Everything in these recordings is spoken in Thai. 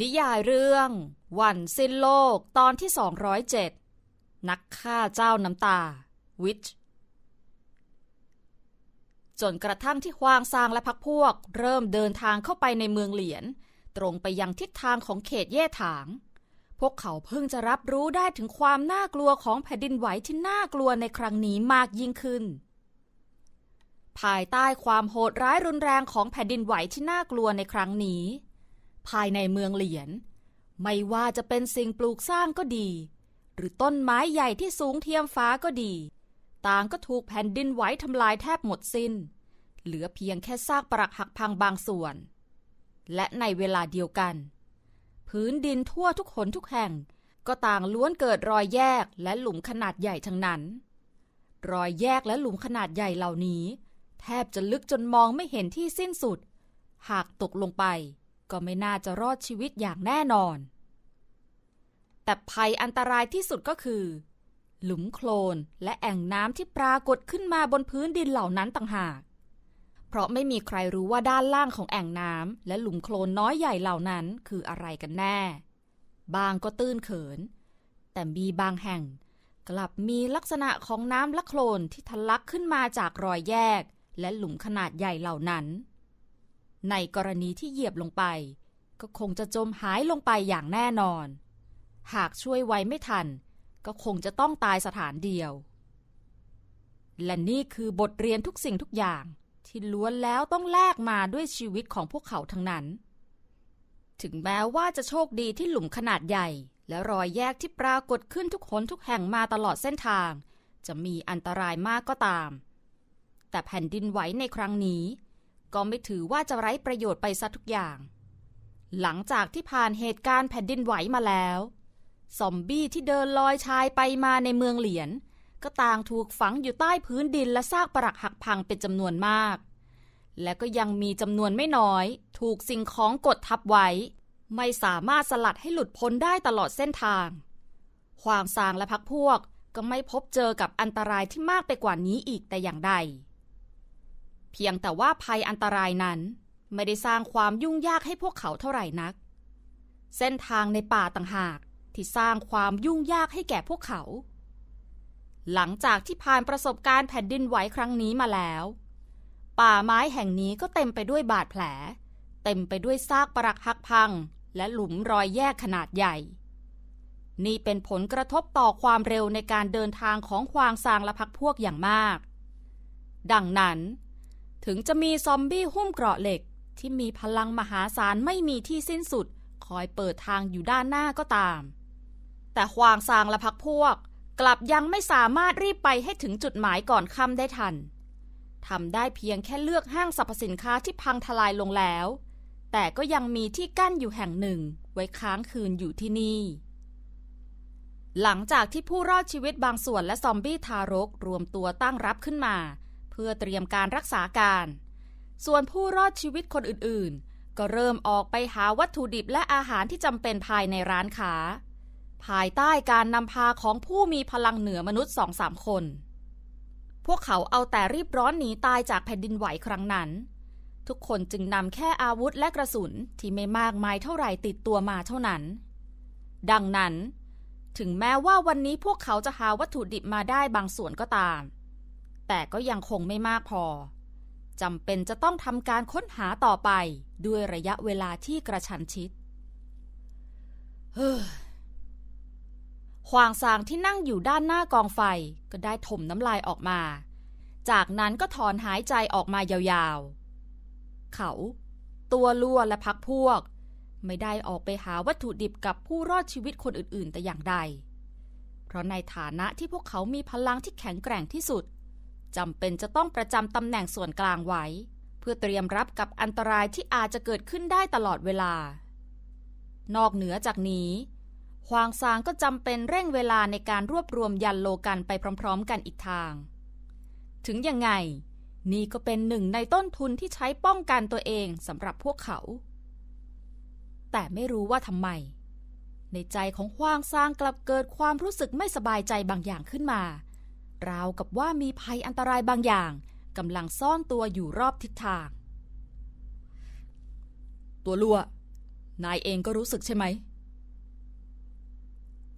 นิยายเรื่อง วันสิ้นโลกตอนที่ 207 นักฆ่าเจ้าน้ำตา วิช จนกระทั่งที่ฮวางซางและพักพวก เริ่มเดินทางเข้าไปในเมืองเหลียน ตรงไปยังทิศทางของเขตเย่ถาง พวกเขาเพิ่งจะรับรู้ได้ถึงความน่ากลัวของแผ่นดินไหวที่น่ากลัวในครั้งนี้มากยิ่งขึ้น ภายใต้ความโหดร้ายรุนแรงของแผ่นดินไหวที่น่ากลัวในครั้งนี้ ภายในเมืองเหลียน ไม่ว่าจะเป็นสิ่งปลูกสร้างก็ดี หรือต้นไม้ใหญ่ที่สูงเทียมฟ้าก็ดี ต่างก็ถูกแผ่นดินไหวทำลายแทบหมดสิน้น เหลือเพียงแค่ซากปรักหักพังบางส่วน และในเวลาเดียวกัน พื้นดินทั่วทุกหนทุกแห่งก็ต่างล้วนเกิดรอยแยกและหลุมขนาดใหญ่ทั้งนั้น รอยแยกและหลุมขนาดใหญ่เหล่านี้ แทบจะลึกจนมองไม่เห็นที่สิ้นสุด หากตกลงไป ก็ไม่น่าจะรอดชีวิตอย่างแน่นอน แต่ภัยอันตรายที่สุดก็คือ หลุมโคลนและแอ่งน้ำที่ปรากฏขึ้นมาบนพื้นดินเหล่านั้นต่างหาก เพราะไม่มีใครรู้ว่าด้านล่างของแอ่งน้ำและหลุมโคลนน้อยใหญ่เหล่านั้นคืออะไรกันแน่ บางก็ตื้นเขิน แต่มีบางแห่ง กลับมีลักษณะของน้ำและโคลนที่ทะลักขึ้นมาจากรอยแยก และหลุมขนาดใหญ่เหล่านั้น ในกรณีที่เหยียบลงไป ก็คงจะจมหายลงไปอย่างแน่นอน หากช่วยไว้ไม่ทัน ก็คงจะต้องตายสถานเดียว และนี่คือบทเรียนทุกสิ่งทุกอย่างที่ล้วนแล้วต้องแลกมาด้วยชีวิตของพวกเขาทั้งนั้น ถึงแม้ว่าจะโชคดีที่หลุมขนาดใหญ่ และรอยแยกที่ปรากฏขึ้นทุกหนทุกแห่งมาตลอดเส้นทาง จะมีอันตรายมากก็ตาม แต่แผ่นดินไหวในครั้งนี้ ก็ไม่ถือว่าจะไร้ประโยชน์ไปซะทุกอย่าง หลังจากที่ผ่านเหตุการณ์แผ่นดินไหวมาแล้วซอมบี้ที่เดินลอยชายไปมาในเมืองเหลียน ก็ต่างถูกฝังอยู่ใต้พื้นดินและซากปรักหักพังเป็นจำนวนมาก และก็ยังมีจำนวนไม่น้อย ถูกสิ่งของกดทับไว้ ไม่สามารถสลัดให้หลุดพ้นได้ตลอดเส้นทางขวางซางและพักพวกก็ไม่พบเจอกับอันตรายที่มากไปกว่านี้อีกแต่อย่างใด เพียงแต่ว่าภัยอันตรายนั้นไม่ได้สร้างความยุ่งยากให้พวกเขาเท่าไหร่นัก เส้นทางในป่าต่างหากที่สร้างความยุ่งยากให้แก่พวกเขา หลังจากที่ผ่านประสบการณ์แผ่นดินไหวครั้งนี้มาแล้ว ป่าไม้แห่งนี้ก็เต็มไปด้วยบาดแผล เต็มไปด้วยซากปรักหักพัง และหลุมรอยแยกขนาดใหญ่ นี่เป็นผลกระทบต่อความเร็วในการเดินทางของควางซางและพักพวกอย่างมาก ดังนั้น ถึงจะมีซอมบี้หุ้มเกราะเหล็ก ที่มีพลังมหาศาลไม่มีที่สิ้นสุด คอยเปิดทางอยู่ด้านหน้าก็ตาม แต่ควางซางและพักพวก กลับยังไม่สามารถรีบไปให้ถึงจุดหมายก่อนค่ำได้ทันทำได้เพียงแค่เลือกห้างสรรพสินค้าที่พังทลายลงแล้ว แต่ก็ยังมีที่กั้นอยู่แห่งหนึ่ง ไว้ค้างคืนอยู่ที่นี่ หลังจากที่ผู้รอดชีวิตบางส่วนและซอมบี้ทารกรวมตัวตั้งรับขึ้นมา พื่อเตรียมการรักษาการ ส่วนผู้รอดชีวิตคนอื่นๆ ก็เริ่มออกไปหาวัตถุดิบและอาหารที่จำเป็นภายในร้านค้า ภายใต้การนำพาของผู้มีพลังเหนือมนุษย์สองสามคน พวกเขาเอาแต่รีบร้อนหนีตายจากแผ่นดินไหวครั้งนั้น ทุกคนจึงนำแค่อาวุธและกระสุนที่ไม่มากมายเท่าไหร่ติดตัวมาเท่านั้น ดังนั้นถึงแม้ว่าวันนี้พวกเขาจะหาวัตถุดิบมาได้บางส่วนก็ตาม แต่ก็ยังคงไม่มากพอจำเป็นจะต้องทำการค้นหาต่อไปด้วยระยะเวลาที่กระชันชิดเฮ้อควางซางที่นั่งอยู่ด้านหน้ากองไฟก็ได้ถมน้ำลายออกมา จากนั้นก็ถอนหายใจออกมายาวๆ เขา ตัวลัวและพักพวก ไม่ได้ออกไปหาวัตถุดิบกับผู้รอดชีวิตคนอื่นๆ แต่อย่างใด เพราะในฐานะที่พวกเขามีพลังที่แข็งแกร่งที่สุด จำเป็นจะต้องประจำตำแหน่งส่วนกลางไว้ เพื่อเตรียมรับกับอันตรายที่อาจจะเกิดขึ้นได้ตลอดเวลา นอกเหนือจากนี้ควางซางก็จำเป็นเร่งเวลาในการรวบรวมยันโลกันไปพร้อม ๆ กันอีกทาง ถึงยังไง นี่ก็เป็นหนึ่งในต้นทุนที่ใช้ป้องกันตัวเองสำหรับพวกเขา แต่ไม่รู้ว่าทำไม ในใจของควางซางกลับเกิดความรู้สึกไม่สบายใจบางอย่างขึ้นมา ราวกับว่ามีภัยอันตรายบางอย่างกำลังซ่อนตัวอยู่รอบทิศทาง ตัวลัวนายเองก็รู้สึกใช่ไหม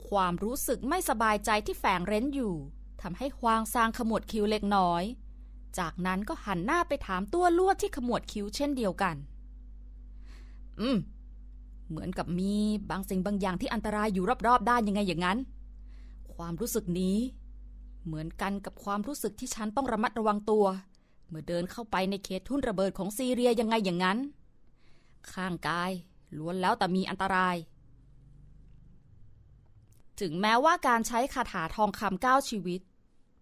ความรู้สึกไม่สบายใจที่แฝงเร้นอยู่ทำให้ฮวางซางขมวดคิ้วเล็กน้อย จากนั้นก็หันหน้าไปถามตัวลวดที่ขมวดคิ้วเช่นเดียวกัน อืม เหมือนกับมีบางสิ่งบางอย่างที่อันตรายอยู่รอบๆด้านยังไงอย่างนั้น ความรู้สึกนี้ เหมือนกันกับความรู้สึกที่ฉันต้องระมัดระวังตัว เมื่อเดินเข้าไปในเขตทุ่นระเบิดของซีเรียยังไงอย่างนั้น ข้างกายล้วนแล้วแต่มีอันตราย ถึงแม้ว่าการใช้คาถาทองคำเก้าชีวิต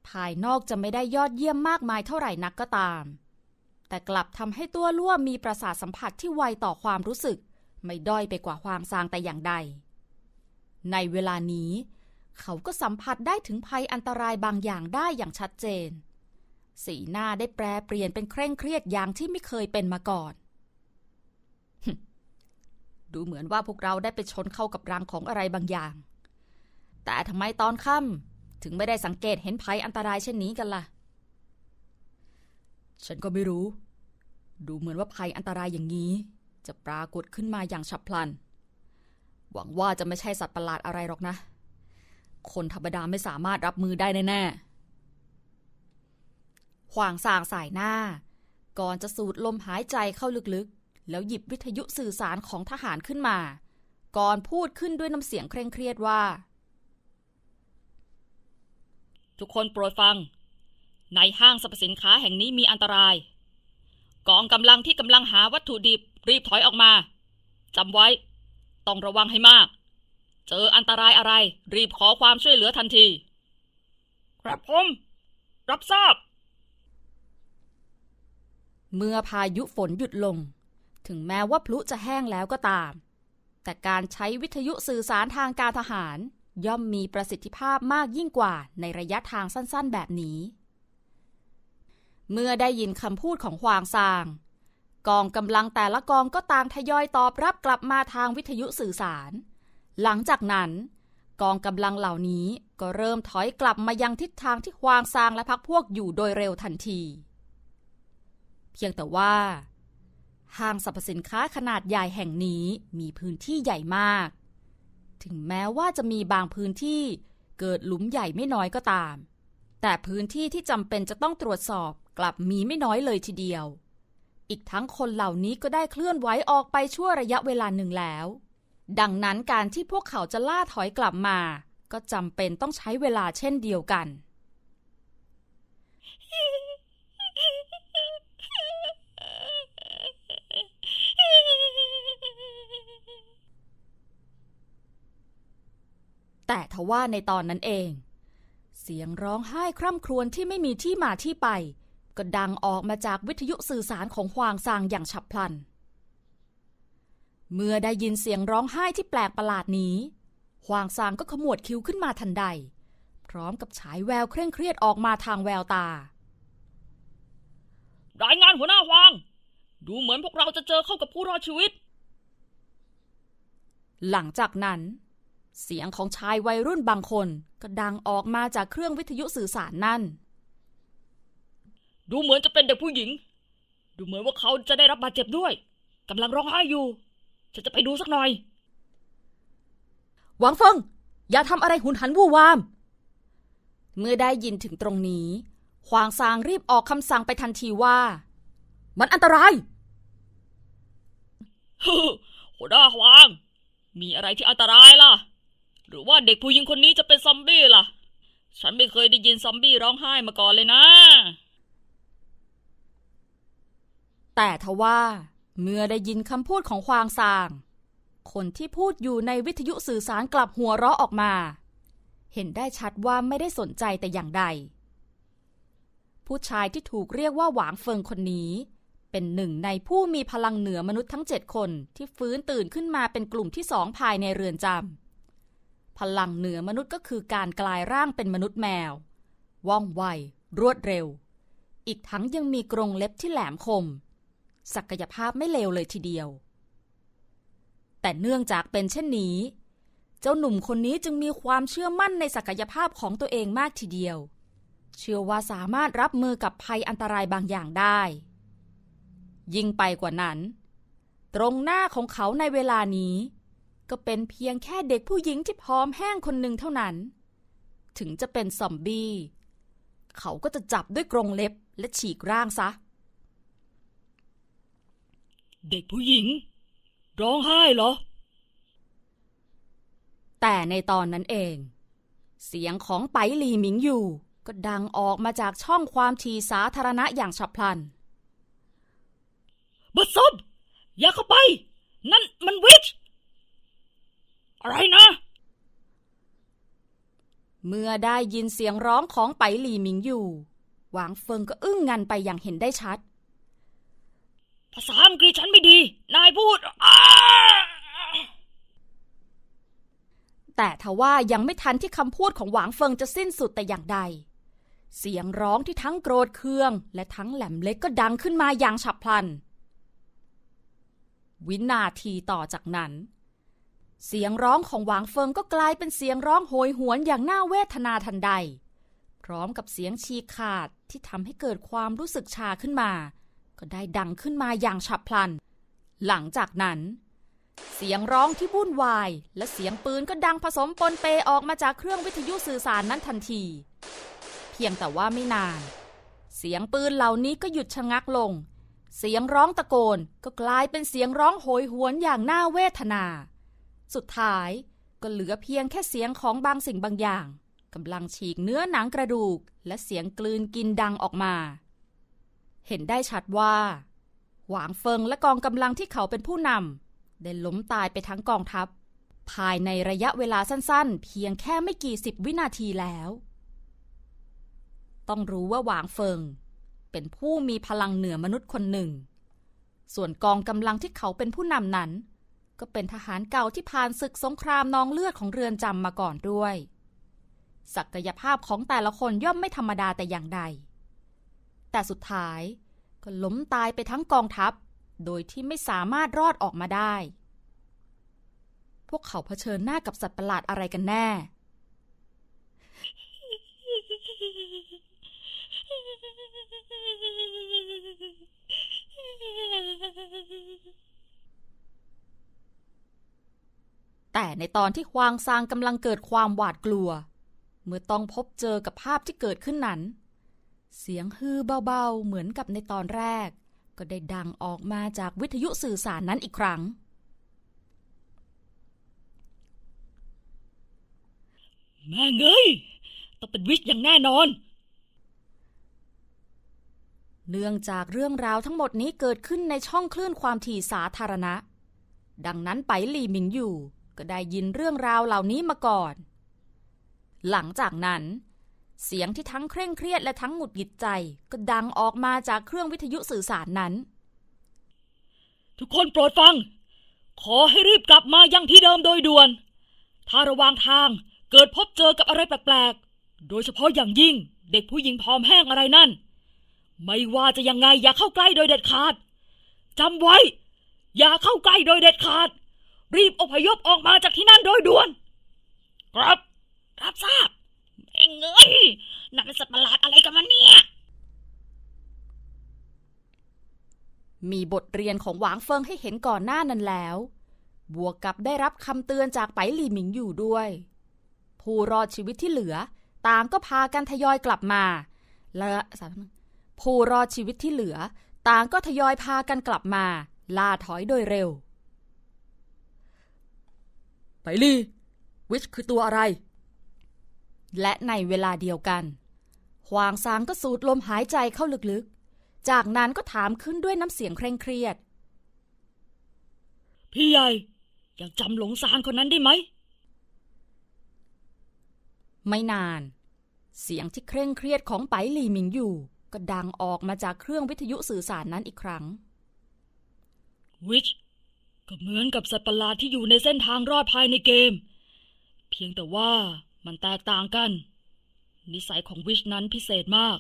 ภายนอกจะไม่ได้ยอดเยี่ยมมากมายเท่าไหร่นักก็ตาม แต่กลับทำให้ตัวล่วมีประสาทสัมผัสที่ไวต่อความรู้สึก ไม่ด้อยไปกว่าความซางแต่อย่างใด ในเวลานี้ เขาก็สัมผัสได้ถึงภัยอันตรายบางอย่างได้อย่างชัดเจน สีหน้าได้แปรเปลี่ยนเป็นเคร่งเครียดอย่างที่ไม่เคยเป็นมาก่อน ดูเหมือนว่าพวกเราได้ไปชนเข้ากับรังของอะไรบางอย่าง แต่ทำไมตอนค่ำถึงไม่ได้สังเกตเห็นภัยอันตรายเช่นนี้กันล่ะ ฉันก็ไม่รู้ ดูเหมือนว่าภัยอันตรายอย่างนี้ จะปรากฏขึ้นมาอย่างฉับพลัน หวังว่าจะไม่ใช่สัตว์ประหลาดอะไรหรอกนะ คนธรรมดาไม่สามารถรับมือได้แน่ๆขวางสางสายหน้า ก่อนจะสูดลมหายใจเข้าลึกๆ แล้วหยิบวิทยุสื่อสารของทหารขึ้นมา ก่อนพูดขึ้นด้วยน้ำเสียงเคร่งเครียดว่า ทุกคนโปรดฟัง ในห้างสรรพสินค้าแห่งนี้มีอันตราย กองกำลังที่กำลังหาวัตถุดิบรีบถอยออกมาจำไว้ ต้องระวังให้มาก เจออันตรายอะไร รีบขอความช่วยเหลือทันที ครับผม รับทราบ เมื่อพายุฝนหยุดลง ถึงแม้ว่าพลุจะแห้งแล้วก็ตาม แต่การใช้วิทยุสื่อสารทางการทหาร ย่อมมีประสิทธิภาพมากยิ่งกว่าในระยะทางสั้นๆ แบบนี้ เมื่อได้ยินคำพูดของฮวางซางกองกำลังแต่ละกองก็ต่างทยอยตอบรับกลับมาทางวิทยุสื่อสาร หลังจากนั้น กองกำลังเหล่านี้ก็เริ่มถอยกลับมายังทิศทางที่ฮวางซางและพักพวกอยู่โดยเร็วทันที เพียงแต่ว่า ห้างสรรพสินค้าขนาดใหญ่แห่งนี้มีพื้นที่ใหญ่มาก ถึงแม้ว่าจะมีบางพื้นที่เกิดหลุมใหญ่ไม่น้อยก็ตาม แต่พื้นที่ที่จำเป็นจะต้องตรวจสอบกลับมีไม่น้อยเลยทีเดียว อีกทั้งคนเหล่านี้ก็ได้เคลื่อนไหวออกไปชั่วระยะเวลาหนึ่งแล้ว ดังนั้นการที่พวกเขาจะล่าถอยกลับมา ก็จำเป็นต้องใช้เวลาเช่นเดียวกัน แต่ทว่าในตอนนั้นเอง เสียงร้องไห้คร่ำครวญที่ไม่มีที่มาที่ไป ก็ดังออกมาจากวิทยุสื่อสารของฮวางซางอย่างฉับพลัน เมื่อได้ยินเสียงร้องไห้ที่แปลกประหลาดนี้ฮวางซางก็ขมวดคิ้วขึ้นมาทันใด พร้อมกับฉายแววเคร่งเครียดออกมาทางแววตา รายงานหัวหน้าวาง ดูเหมือนพวกเราจะเจอเข้ากับผู้รอดชีวิต หลังจากนั้น เสียงของชายวัยรุ่นบางคนก็ดังออกมาจากเครื่องวิทยุสื่อสารนั่น ดูเหมือนจะเป็นเด็กผู้หญิง ดูเหมือนว่าเขาจะได้รับบาดเจ็บด้วยกำลังร้องไห้อยู่ ฉันจะไปดูสักหน่อย หวังเฟิง อย่าทำอะไรหุนหันวู่วาม เมื่อได้ยินถึงตรงนี้ควางซางรีบออกคำสั่งไปทันทีว่า มันอันตรายหัวหน้าวาง มีอะไรที่อันตรายล่ะ หรือว่าเด็กผู้หญิงคนนี้จะเป็นซอมบี้ล่ะ ฉันไม่เคยได้ยินซอมบี้ร้องไห้มาก่อนเลยนะ แต่ทว่า เมื่อได้ยินคำพูดของควางซาง คนที่พูดอยู่ในวิทยุสื่อสารกลับหัวเราะออกมา เห็นได้ชัดว่าไม่ได้สนใจแต่อย่างใด ผู้ชายที่ถูกเรียกว่าหวางเฟิงคนนี้ เป็นหนึ่งในผู้มีพลังเหนือมนุษย์ทั้งเจ็ดคนที่ฟื้นตื่นขึ้นมาเป็นกลุ่มที่สองภายในเรือนจำพลังเหนือมนุษย์ก็คือการกลายร่างเป็นมนุษย์แมว ว่องไว รวดเร็ว อีกทั้งยังมีกรงเล็บที่แหลมคม ศักยภาพไม่เลวเลยทีเดียว แต่เนื่องจากเป็นเช่นนี้ เจ้าหนุ่มคนนี้จึงมีความเชื่อมั่นในศักยภาพของตัวเองมากทีเดียว เชื่อว่าสามารถรับมือกับภัยอันตรายบางอย่างได้ ยิ่งไปกว่านั้น ตรงหน้าของเขาในเวลานี้ ก็เป็นเพียงแค่เด็กผู้หญิงที่พร้อมแห้งคนหนึ่งเท่านั้น ถึงจะเป็นซอมบี้เขาก็จะจับด้วยกรงเล็บและฉีกร่างซะ เด็กผู้หญิง ร้องไห้เหรอ แต่ในตอนนั้นเอง เสียงของไปหลีหมิงอยู่ ก็ดังออกมาจากช่องความถี่สาธารณะอย่างฉับพลันบัดซบอย่าเข้าไป นั่นมันวิชอะไรนะ เมื่อได้ยินเสียงร้องของไปหลีหมิงอยู่ หวางเฟิงก็อึ้งงันไปอย่างเห็นได้ชัด ภาษาอังกฤษฉันไม่ดี นายพูด แต่ทว่ายังไม่ทันที่คำพูดของหวางเฟิงจะสิ้นสุดแต่อย่างใด เสียงร้องที่ทั้งโกรธเคือง และทั้งแหลมเล็กก็ดังขึ้นมาอย่างฉับพลัน วินาทีต่อจากนั้น เสียงร้องของหวางเฟิงก็กลายเป็นเสียงร้องโหยหวนอย่างน่าเวทนาทันใด พร้อมกับเสียงฉีขาดที่ทำให้เกิดความรู้สึกชาขึ้นมา ก็ได้ดังขึ้นมาอย่างฉับพลัน หลังจากนั้น เสียงร้องที่วุ่นวาย และเสียงปืนก็ดังผสมปนเปออกมาจากเครื่องวิทยุสื่อสารนั้นทันที เพียงแต่ว่าไม่นาน เสียงปืนเหล่านี้ก็หยุดชะงักลง เสียงร้องตะโกนก็กลายเป็นเสียงร้องโหยหวนอย่างน่าเวทนา สุดท้ายก็เหลือเพียงแค่เสียงของบางสิ่งบางอย่างกำลังฉีกเนื้อหนังกระดูก และเสียงกลืนกินดังออกมา เห็นได้ชัดว่า หวางเฟิงและกองกำลังที่เขาเป็นผู้นำได้ล้มตายไปทั้งกองทัพ ภายในระยะเวลาสั้นๆ เพียงแค่ไม่กี่สิบวินาทีแล้ว ต้องรู้ว่าหวางเฟิง เป็นผู้มีพลังเหนือมนุษย์คนหนึ่ง ส่วนกองกำลังที่เขาเป็นผู้นำนั้น ก็เป็นทหารเก่าที่ผ่านศึกสงครามนองเลือดของเรือนจำมาก่อนด้วย ศักยภาพของแต่ละคนย่อมไม่ธรรมดาแต่อย่างใด แต่สุดท้ายก็ล้มตายไปทั้งกองทัพ โดยที่ไม่สามารถรอดออกมาได้ พวกเขาเผชิญหน้ากับสัตว์ประหลาดอะไรกันแน่ แต่ในตอนที่ฮวางซางกำลังเกิดความหวาดกลัว เมื่อต้องพบเจอกับภาพที่เกิดขึ้นนั้น เสียงฮือเบาๆ เหมือนกับในตอนแรก ก็ได้ดังออกมาจากวิทยุสื่อสารนั้นอีกครั้งแม่เงยต้องเป็นวิชอย่างแน่นอน เนื่องจากเรื่องราวทั้งหมดนี้เกิดขึ้นในช่องคลื่นความถี่สาธารณะ ดังนั้นไปหลี่หมิงอยู่ ก็ได้ยินเรื่องราวเหล่านี้มาก่อน หลังจากนั้น เสียงที่ทั้งเคร่งเครียดและทั้งหงุดหงิดใจ ก็ดังออกมาจากเครื่องวิทยุสื่อสารนั้น ทุกคนโปรดฟัง ขอให้รีบกลับมายังที่เดิมโดยด่วน ถ้าระหว่างทางเกิดพบเจอกับอะไรแปลกๆ โดยเฉพาะอย่างยิ่งเด็กผู้หญิงพร้อมแห้งอะไรนั่น ไม่ว่าจะยังไงอย่าเข้าใกล้โดยเด็ดขาดจำไว้ อย่าเข้าใกล้โดยเด็ดขาด รีบอพยพออกมาจากที่นั่นโดยด่วน ครับ รับทราบเอ็งเอ้ยนั่นเป็นสัตว์ประหลาดอะไรกันวะเนี่ย มีบทเรียนของหวางเฟิงให้เห็นก่อนหน้านั้นแล้ว บวกกับได้รับคำเตือนจากไปหลี่หมิงอยู่ด้วย ผู้รอดชีวิตที่เหลือ ต่างก็พากันทยอยกลับมา และผู้รอดชีวิตที่เหลือ ต่างก็ทยอยพากันกลับมา ลาถอยโดยเร็ว ไปลี่วิชคือตัวอะไร และในเวลาเดียวกันหวางซางก็สูดลมหายใจเข้าลึกๆ จากนั้นก็ถามขึ้นด้วยน้ำเสียงเคร่งเครียด พี่ใหญ่ยังจำหลงซานคนนั้นได้ไหม ไม่นาน เสียงที่เคร่งเครียดของไปหลี่หมิงอยู่ ก็ดังออกมาจากเครื่องวิทยุสื่อสารนั้นอีกครั้ง วิชก็เหมือนกับสัตว์ประหลาดที่อยู่ในเส้นทางรอดภายในเกม เพียงแต่ว่ามันแตกต่างกัน นิสัยของวิชนั้นพิเศษมาก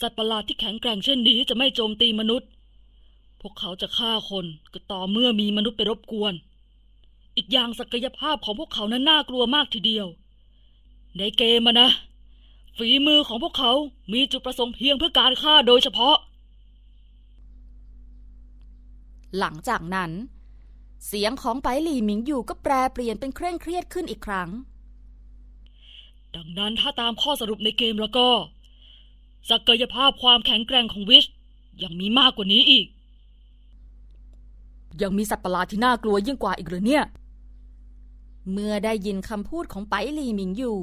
สัตว์ประหลาดที่แข็งแกร่งเช่นนี้จะไม่โจมตีมนุษย์ พวกเขาจะฆ่าคนก็ต่อเมื่อมีมนุษย์ไปรบกวน อีกอย่างศักยภาพของพวกเขานั้นน่ากลัวมากทีเดียว ในเกมอะนะ ฝีมือของพวกเขามีจุดประสงค์เพียงเพื่อการฆ่าโดยเฉพาะ หลังจากนั้น เสียงของไปหลี่หมิงอยู่ก็แปรเปลี่ยนเป็นเคร่งเครียดขึ้นอีกครั้ง ดังนั้นถ้าตามข้อสรุปในเกมแล้วก็ ศักยภาพความแข็งแกร่งของวิชยังมีมากกว่านี้อีก ยังมีสัตว์ประหลาดที่น่ากลัวยิ่งกว่าอีกเหรือเนี่ย เมื่อได้ยินคำพูดของไปหลี่หมิงอยู่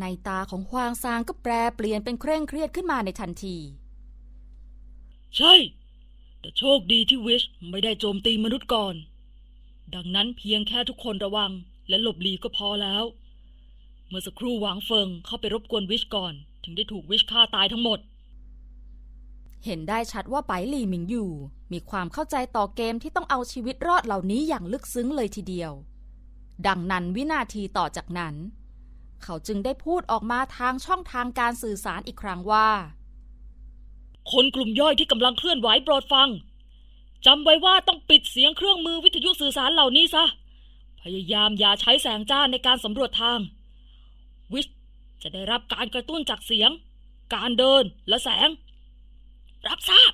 ในตาของฮวางซางก็แปรเปลี่ยนเป็นเคร่งเครียดขึ้นมาในทันที ใช่ แต่โชคดีที่วิชไม่ได้โจมตีมนุษย์ก่อน ดังนั้นเพียงแค่ทุกคนระวังและหลบหลีกก็พอแล้ว เมื่อสักครู่หวางเฟิงเข้าไปรบกวนวิชก่อน ถึงได้ถูกวิชฆ่าตายทั้งหมด เห็นได้ชัดว่าไปหลี่หมิงอยู่ มีความเข้าใจต่อเกมที่ต้องเอาชีวิตรอดเหล่านี้อย่างลึกซึ้งเลยทีเดียว ดังนั้นวินาทีต่อจากนั้น เขาจึงได้พูดออกมาทางช่องทางการสื่อสารอีกครั้งว่า คนกลุ่มย่อยที่กำลังเคลื่อนไหวโปรดฟังจำไว้ว่าต้องปิดเสียงเครื่องมือวิทยุสื่อสารเหล่านี้ซะ พยายามอย่าใช้แสงจ้าในการสำรวจทาง วิช จะได้รับการกระตุ้นจากเสียง การเดินและแสง รับทราบ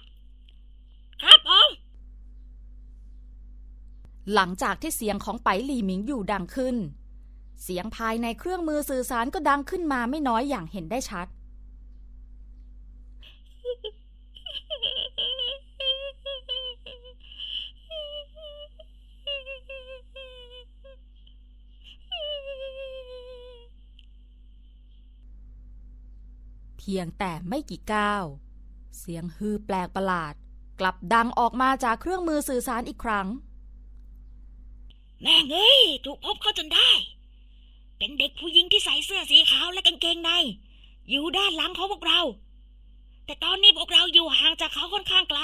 ครับผมหลังจากที่เสียงของไปหลี่หมิงอยู่ดังขึ้น เสียงภายในเครื่องมือสื่อสารก็ดังขึ้นมาไม่น้อยอย่างเห็นได้ชัด พียงแต่ไม่กี่ก้าว เสียงฮือแปลกประหลาด กลับดังออกมาจากเครื่องมือสื่อสารอีกครั้ง แม่งเอ้ยถูกพบเขาจนได้ เป็นเด็กผู้หญิงที่ใส่เสื้อสีขาวและกางเกงใน อยู่ด้านหลังของพวกเรา แต่ตอนนี้พวกเราอยู่ห่างจากเขาค่อนข้างไกล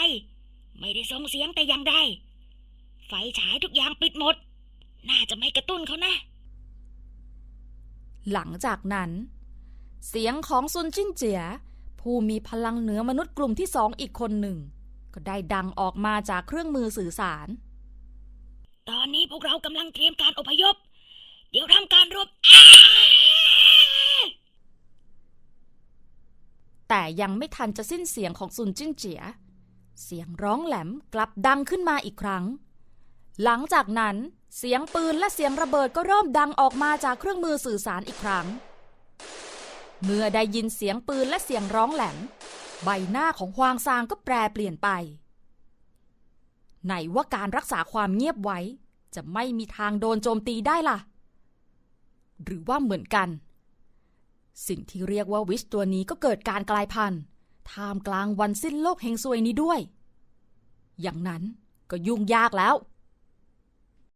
ไม่ได้ส่งเสียงแต่อย่างใดไฟฉายทุกอย่างปิดหมด น่าจะไม่กระตุ้นเขานะ หลังจากนั้น เสียงของซุนจิ้นเจีย ผู้มีพลังเหนือมนุษย์กลุ่มที่สองอีกคนหนึ่ง ก็ได้ดังออกมาจากเครื่องมือสื่อสาร ตอนนี้พวกเรากำลังเตรียมการอพยพ เดี๋ยวทำการรวบอ้าแต่ยังไม่ทันจะสิ้นเสียงของซุนจิ้นเจีย เสียงร้องแหลมกลับดังขึ้นมาอีกครั้ง หลังจากนั้นเสียงปืนและเสียงระเบิดก็เริ่มดังออกมาจากเครื่องมือสื่อสารอีกครั้ง เมื่อได้ยินเสียงปืนและเสียงร้องแหลม ใบหน้าของฮวางซางก็แปรเปลี่ยนไป ไหนว่าการรักษาความเงียบไว้ จะไม่มีทางโดนโจมตีได้ล่ะ หรือว่าเหมือนกัน สิ่งที่เรียกว่าวิชตัวนี้ก็เกิดการกลายพันธุ์ท่ามกลางวันสิ้นโลกเฮงซวยนี้ด้วย อย่างนั้นก็ยุ่งยากแล้ว